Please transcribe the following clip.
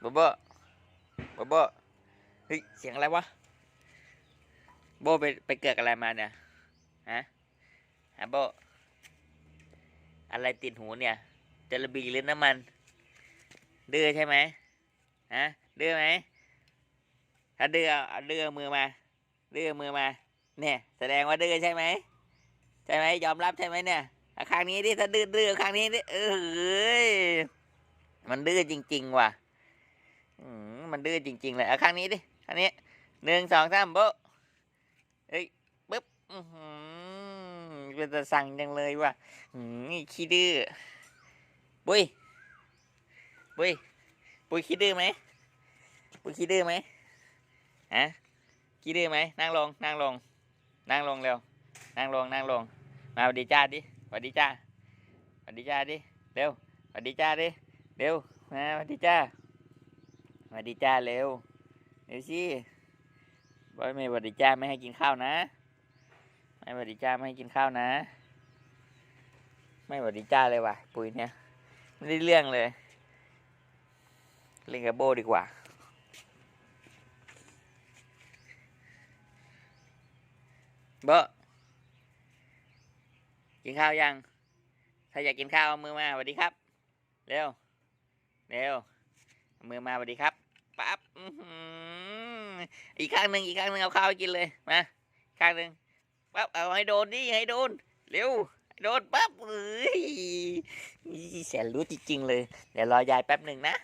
โบโบโบโบเฮ้ย เสียงอะไรวะโบไปไปเกิดอะไรมาเนี่ย ฮะฮะโบอะไรติดหูเนี่ยจระบีหรือน้ำมันดื้อใช่ไหมฮะดื้อไหมถ้าดื้อเอาเดื้อมือมาดื้อมือมา เนี่ย แสดงว่าดื้อใช่ไหมใช่ไหมยอมรับใช่ไหมเนี่ยเอาข้างนี้ดิถ้าดื้อดื้อข้างนี้ดิเออเฮ้ยมันดื้อจริง ๆ ว่ะ มันดื้อจริง ๆ เลยเอาข้างนี้ดิข้างนี้หนึ่งสองสามโบเอ้ยปึ๊บอือเป็นตะสั่งจังเลยว่ะอืมขี้ดื้อบุยบุยบุยขี้ดื้อไหมบุยขี้ดื้อไหมฮะขี้ดื้อไหมนั่งลงนั่งลง นั่งลงเร็วนั่งลงนั่งลง มาสวัสดีจ้าดิสวัสดีจ้าสวัสดีจ้าดิเร็วสวัสดีจ้าดิเร็วมาสวัสดีจ้า สวัสดีจ้าเร็วเร็วสิบอยไม่สวัสดีจ้าไม่ให้กินข้าวนะ ไม่สวัสดีจ้าไม่ให้กินข้าวนะ ไม่สวัสดีจ้าเลยว่ะ ปุ๋ยเนี่ยไม่ได้เรื่องเลยเล่นกับโบดีกว่าเบอกินข้าวยัง ถ้าอยากกินข้าวเอามือมาสวัสดีครับ เร็ว เร็ว มือมาสวัสดีครับปั๊บอีกข้างหนึ่งอีกข้างหนึ่งเอาข้าวไปกินเลยมาข้างหนึ่งปั๊บเอาให้โดนดิให้โดนเร็วโดนปั๊บเอ้ยแสนรู้จริงๆเลย เดี๋ยวรอยายแป๊บหนึ่งนะ